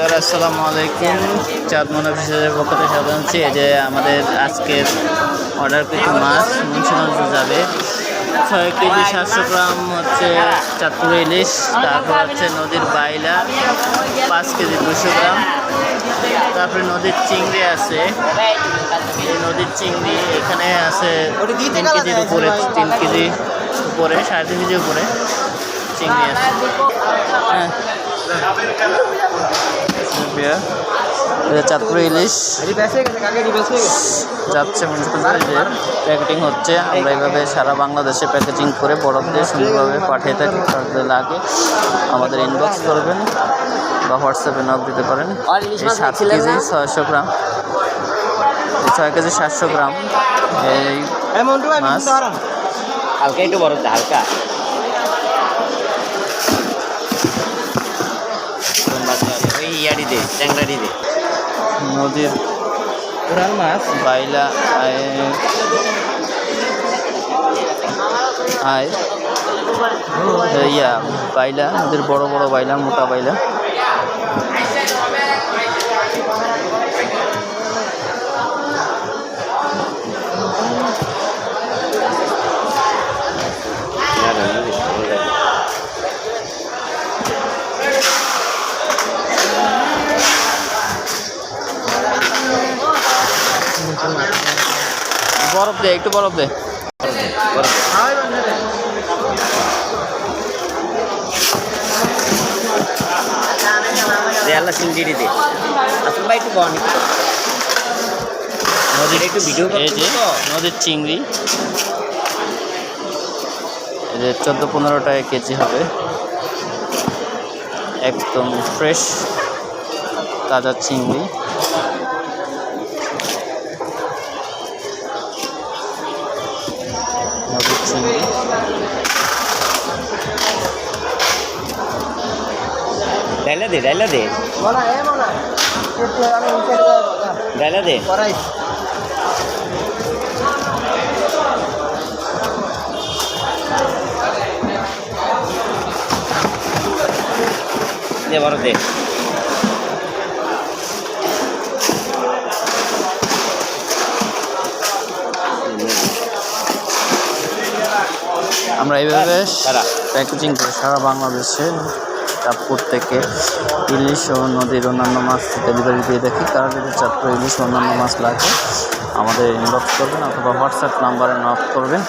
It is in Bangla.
ভিউয়ার, আসসালামু আলাইকুম। চাঁদ মনে বিশেষের পক্ষ থেকে জানাচ্ছি। যে আমাদের আজকের অর্ডার কিছু মাছ মুন্সিগঞ্জ যাবে। ছয় কেজি সাতশো গ্রাম হচ্ছে চাঁদপুর ইলিশ, তারপর হচ্ছে নদীর বাইলা, পাঁচ কেজি দুশো গ্রাম। তারপরে নদীর চিংড়ি আছে। এই নদীর চিংড়ি এখানে আছে তিন কেজির উপরে, তিন কেজি উপরে, সাড়ে তিন কেজি উপরে চিংড়ি আছে। হ্যাঁ। এটা চাঁদপুর ইলিশ। যাচ্ছে প্যাকেটিং হচ্ছে। আমরা এইভাবে সারা বাংলাদেশে প্যাকেজিং করে বরফদের সুন্দরভাবে পাঠিয়ে থাকি। তাদের লাগে। আমাদের ইনবক্স করবেন বা হোয়াটসঅ্যাপে নক দিতে পারেন। সাত কেজি ছয়শো গ্রাম। ছয় কেজি সাতশো গ্রাম। এই মাছ। হালকা একটু বড় হালকা। ওই ইয়ারি দে নদীর কোরাল মাছ? বাইলা আয় আয় ইয়া বাইলা নদীর বড় বড় বাইলা মোটা বাইলা। বরফ দে একটু বরফ দে। দে আল্লাহ সিলজিরি দে। আসল ভাই একটু বন নদীর একটু ভিডিও নদীর চিংড়ি। চোদ্দ পনেরো টাকা কেজি হবে। একদম ফ্রেশ তাজা চিংড়ি। নদীর চিংড়ি ডাইলা দে ডাইলা দে। ডাইলা দে। দে বড় দে। আমরা এইভাবে। প্যাকেজিং করে সারা বাংলাদেশে চাঁদপুর থেকে ইলিশ ও নদীর অন্যান্য মাছ ডেলিভারি দিয়ে দেখি কারণ যদি চাঁদপুর ইলিশ অন্যান্য মাছ লাগে আমাদের ইনবক্স করবেন অথবা হোয়াটসঅ্যাপ নাম্বারে নক করবেন